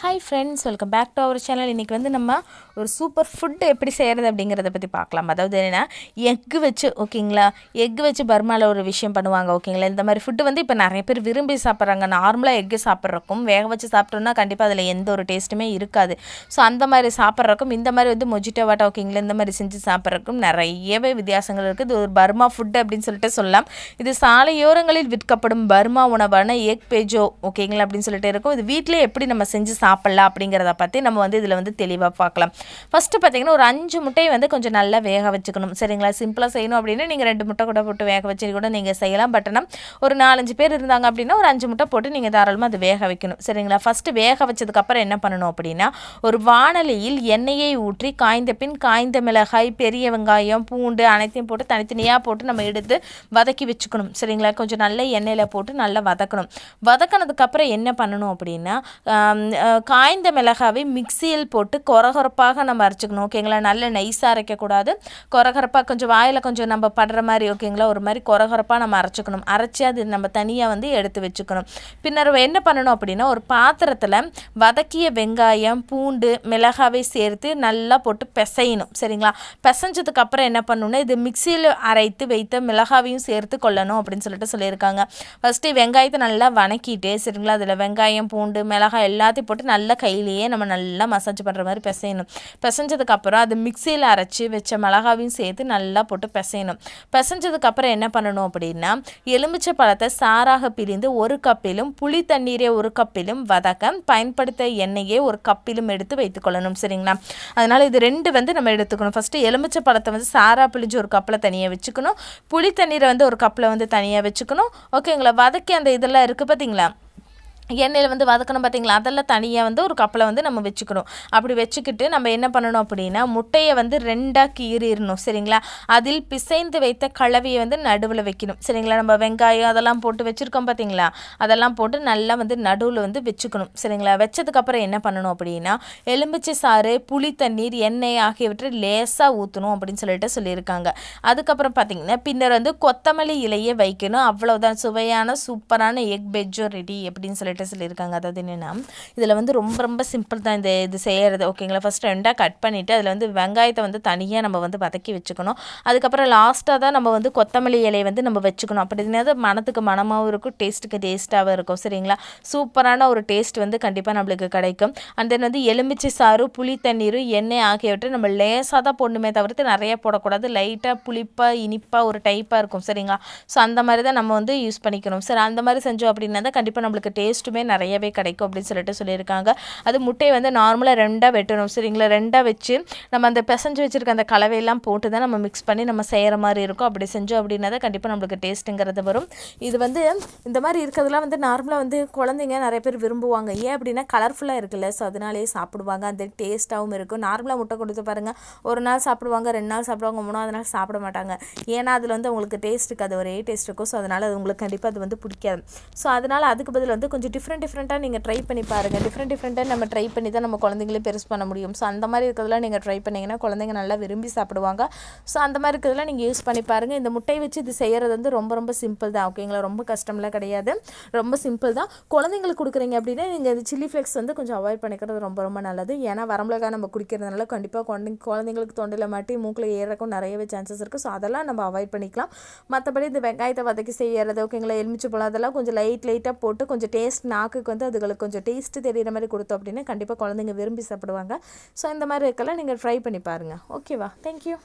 Hi friends welcome back to our channel இன்றைக்கி வந்து நம்ம ஒரு சூப்பர் ஃபுட்டு எப்படி செய்கிறது அப்படிங்கிறத பற்றி பார்க்கலாம். அதாவது என்னென்னா எக்கு வச்சு ஓகேங்களா எக்கு வச்சு பர்மாவில் ஒரு விஷயம் பண்ணுவாங்க ஓகேங்களா இந்த மாதிரி ஃபுட்டு வந்து இப்போ நிறைய பேர் விரும்பி சாப்பிட்றாங்க. நார்மலாக எக்கு சாப்பிட்றக்கும் வேக வச்சு சாப்பிட்டோம்னா கண்டிப்பாக அதில் எந்த ஒரு டேஸ்ட்டுமே இருக்காது. ஸோ அந்த மாதிரி சாப்பிட்றக்கும் இந்த மாதிரி வந்து மொஜிட்டோ வாட்டா ஓகேங்களா இந்த மாதிரி செஞ்சு சாப்பிட்றக்கும் நிறையவே வித்தியாசங்கள் இருக்குது இது ஒரு பர்மா ஃபுட் அப்படின்னு சொல்லிட்டு சொல்லலாம். இது சாலையோரங்களில் விற்கப்படும் பர்மா உணவான எக் பேஜோ ஓகேங்களா அப்படின்னு சொல்லிட்டு இருக்கும். இது வீட்டிலே எப்படி நம்ம செஞ்சு சாப்பிட்லாம் அப்படிங்கிறத பற்றி நம்ம வந்து இதில் வந்து தெளிவாக பார்க்கலாம். ஃபஸ்ட்டு பார்த்தீங்கன்னா ஒரு அஞ்சு முட்டையை வந்து கொஞ்சம் நல்லா வேக வச்சுக்கணும். சரிங்களா? சிம்பிளாக செய்யணும் அப்படின்னா நீங்கள் ரெண்டு முட்டை கூட போட்டு வேக வச்சு கூட நீங்கள் செய்யலாம். பட் ஆனால் ஒரு நாலஞ்சு பேர் இருந்தாங்க அப்படின்னா ஒரு அஞ்சு முட்டை போட்டு நீங்கள் தாராளமாக அது வேக வைக்கணும். சரிங்களா? ஃபஸ்ட்டு வேக வச்சதுக்கப்புறம் என்ன பண்ணணும் அப்படின்னா ஒரு வானலியில் எண்ணெயை ஊற்றி காய்ந்த பின் காய்ந்த மிளகாய் பெரிய வெங்காயம் பூண்டு அனைத்தையும் போட்டு தனித்தனியாக போட்டு நம்ம எடுத்து வதக்கி வச்சுக்கணும். சரிங்களா? கொஞ்சம் நல்ல எண்ணெயில் போட்டு நல்லா வதக்கணும். வதக்கினதுக்கப்புறம் என்ன பண்ணணும் அப்படின்னா காய்ந்த மிளகாவை மிக்சியில் போட்டு கொரகொரப்பாக நம்ம அரைச்சிக்கணும் ஓகேங்களா? நல்ல நைஸாக அரைக்கக்கூடாது. கொரகொரப்பாக கொஞ்சம் வாயில் கொஞ்சம் நம்ம படுற மாதிரி ஓகேங்களா? ஒரு மாதிரி கொரகொரப்பாக நம்ம அரைச்சிக்கணும். அரைச்சி அது நம்ம தனியாக வந்து எடுத்து வச்சுக்கணும். பின்னர் என்ன பண்ணணும் அப்படின்னா ஒரு பாத்திரத்தில் வதக்கிய வெங்காயம் பூண்டு மிளகாவை சேர்த்து நல்லா போட்டு பிசையணும். சரிங்களா? பிசைஞ்சதுக்கு அப்புறம் என்ன பண்ணணும்னா இது மிக்சியில் அரைத்து வைத்த மிளகாவையும் சேர்த்து கொள்ளணும் அப்படின்னு சொல்லிட்டு சொல்லியிருக்காங்க. ஃபஸ்ட்டு வெங்காயத்தை நல்லா வணக்கிட்டு சரிங்களா? அதில் வெங்காயம் பூண்டு மிளகாய் எல்லாத்தையும் போட்டு நல்லா கையிலேயே நம்ம நல்லா மசாஜ் பண்ணுற மாதிரி பிசையணும். பிசைஞ்சதுக்கப்புறம் அது மிக்சியில் அரைச்சி வச்ச மிளகாவையும் சேர்த்து நல்லா போட்டு பிசையணும். பிசைஞ்சதுக்கப்புறம் என்ன பண்ணணும் அப்படின்னா எலுமிச்சை பழத்தை சாராக பிரிந்து ஒரு கப்பிலும் புளி தண்ணீரை ஒரு கப்பிலும் வதக்க பயன்படுத்த எண்ணெயை ஒரு கப்பிலும் எடுத்து வைத்துக்கொள்ளணும் சரிங்களா? அதனால் இது ரெண்டு வந்து நம்ம எடுத்துக்கணும். ஃபஸ்ட்டு எலுமிச்சை பழத்தை வந்து சாரா பிழிஞ்சு ஒரு கப்பில் தனியாக வச்சுக்கணும். புளி தண்ணீரை வந்து ஒரு கப்பில் வந்து தனியாக வச்சுக்கணும். ஓகேங்களா வதக்கி அந்த இதெல்லாம் இருக்குது பார்த்தீங்களா எண்ணெயில் வந்து வதக்கணும் பார்த்தீங்களா அதெல்லாம் தனியாக வந்து ஒரு கப்பில் வந்து நம்ம வச்சுக்கணும். அப்படி வச்சுக்கிட்டு நம்ம என்ன பண்ணணும் அப்படின்னா முட்டையை வந்து ரெண்டாக கீறிடணும் சரிங்களா? அதில் பிசைந்து வைத்த கலவையை வந்து நடுவில் வைக்கணும். சரிங்களா? நம்ம வெங்காயம் அதெல்லாம் போட்டு வச்சுருக்கோம் பார்த்தீங்களா அதெல்லாம் போட்டு நல்லா வந்து நடுவில் வந்து வச்சுக்கணும் சரிங்களா? வச்சதுக்கப்புறம் என்ன பண்ணணும் அப்படின்னா எலுமிச்சை சாறு புளி தண்ணீர் எண்ணெய் ஆகியவற்றை லேசாக ஊற்றணும் அப்படின்னு சொல்லிட்டு சொல்லியிருக்காங்க. அதுக்கப்புறம் பார்த்தீங்கன்னா பின்னர் வந்து கொத்தமல்லி இலையை வைக்கணும். அவ்வளோதான் சுவையான சூப்பரான எக் பெஜ்ஜோ ரெடி அப்படின்னு சொல்லிட்டு சொல்லியிருக்காங்க அதாவது என்னென்னா இதில் வந்து ரொம்ப ரொம்ப சிம்பிள் தான் இந்த இது செய்கிறது ஓகேங்களா ஃபஸ்ட் ரெண்டாக கட் பண்ணிவிட்டு அதில் வந்து வெங்காயத்தை வந்து தனியாக நம்ம வந்து வதக்கி வச்சுக்கணும். அதுக்கப்புறம் லாஸ்ட்டாக தான் நம்ம வந்து கொத்தமல்லி இலையை வந்து நம்ம வச்சுக்கணும். அப்படி இருந்தால் மனத்துக்கு மனமாகவும் இருக்கும் டேஸ்ட்டுக்கு டேஸ்ட்டாகவும் இருக்கும் சரிங்களா? சூப்பரான ஒரு டேஸ்ட் வந்து கண்டிப்பாக நம்மளுக்கு கிடைக்கும். அண்ட் தென் வந்து எலுமிச்சை சாறு புளி தண்ணீர் எண்ணெய் ஆகியவற்றை நம்ம லேசாக தான் போடணுமே தவிர்த்து நிறைய போடக்கூடாது. லைட்டாக புளிப்பாக இனிப்பாக ஒரு டைப்பாக இருக்கும் சரிங்களா? ஸோ அந்த மாதிரி தான் நம்ம வந்து யூஸ் பண்ணிக்கணும். சரி அந்த மாதிரி செஞ்சோம் அப்படின்னா தான் கண்டிப்பாக நம்மளுக்கு டேஸ்ட் டேஸ்ட்டுமே நிறையவே கிடைக்கும் அப்படின்னு சொல்லிட்டு சொல்லியிருக்காங்க. அது முட்டையை வந்து நார்மலாக ரெண்டாக வெட்டணும். சரிங்களா? ரெண்டாக வச்சு நம்ம அந்த பிசைஞ்சு வச்சுருக்க அந்த கலவையெல்லாம் போட்டு தான் நம்ம மிக்ஸ் பண்ணி நம்ம செய்கிற மாதிரி இருக்கும். அப்படி செஞ்சோம் அப்படின்னா தான் கண்டிப்பாக நம்மளுக்கு டேஸ்ட்டுங்கிறது வரும். இது வந்து இந்த மாதிரி இருக்கிறதுலாம் வந்து நார்மலாக வந்து குழந்தைங்க நிறைய பேர் விரும்புவாங்க. ஏன் அப்படின்னா கலர்ஃபுல்லாக இருக்குல்ல. ஸோ அதனாலேயே சாப்பிடுவாங்க. அந்த டேஸ்ட்டாகவும் இருக்கும். நார்மலாக முட்டை கொடுத்து பாருங்கள் ஒரு நாள் சாப்பிடுவாங்க ரெண்டு நாள் சாப்பிடுவாங்க மூணாவது நாள் சாப்பிட மாட்டாங்க. ஏன்னா அதில் வந்து அவங்களுக்கு டேஸ்ட்டுக்கு அது ஒரே டேஸ்ட் இருக்கும். ஸோ அதனால் அது உங்களுக்கு கண்டிப்பாக அது வந்து பிடிக்காது. ஸோ அதனால் அதுக்கு பதில் வந்து கொஞ்சம் டிஃப்ரெண்ட் டிஃப்ரெண்ட்டாக நீங்கள் ட்ரை பண்ணி பாருங்கள் டிஃப்ரெண்ட் டிஃப்ரெண்ட்டாக நம்ம ட்ரை பண்ணி தான் நம்ம குழந்தைங்களே பெருசு பண்ண முடியும். ஸோ அந்த மாதிரி இருக்கிறதுலாம் நீங்கள் ட்ரை பண்ணிங்கன்னா குழந்தைங்க நல்லா விரும்பி சாப்பிடுவாங்க. ஸோ அந்த மாதிரி இருக்கிறதுலாம் நீங்கள் யூஸ் பண்ணி பாருங்கள் இந்த முட்டை வச்சு இது செய்கிறது வந்து ரொம்ப ரொம்ப சிம்பிள் தான். ஓகேங்களா ரொம்ப கஷ்டம்லாம் கிடையாது. ரொம்ப சிம்பிள் தான். குழந்தைங்களுக்கு கொடுக்குறீங்க அப்படின்னா நீங்கள் இந்த சில்லி ஃப்ளேக்ஸ் வந்து கொஞ்சம் அவாய்ட் பண்ணிக்கிறது ரொம்ப ரொம்ப நல்லது. ஏன்னா வரமிளகா நம்ம குடிக்கிறதுனால கண்டிப்பாக குழந்தை குழந்தைங்களுக்கு தொண்டையில் மாட்டி மூக்கில் ஏறக்கும் நிறையவே சான்சஸ் இருக்குது ஸோ அதெல்லாம் நம்ம அவாய்ட் பண்ணிக்கலாம். மற்றபடி இந்த வெங்காயத்தை வதக்கி செய்யறது ஓகேங்களா எலுமிச்சை பழம் அதெல்லாம் கொஞ்சம் லைட் லைட்டாக போட்டு கொஞ்சம் டேஸ்ட் நாக்குக்கு வந்து அதுகளுக்கு கொஞ்சம் டேஸ்ட்டு தெரிகிற மாதிரி கொடுத்தோம் அப்படின்னா கண்டிப்பாக குழந்தைங்க விரும்பி சாப்பிடுவாங்க. ஸோ இந்த மாதிரி இருக்கலாம் நீங்கள் ட்ரை பண்ணி பாருங்கள் ஓகேவா தேங்க்யூ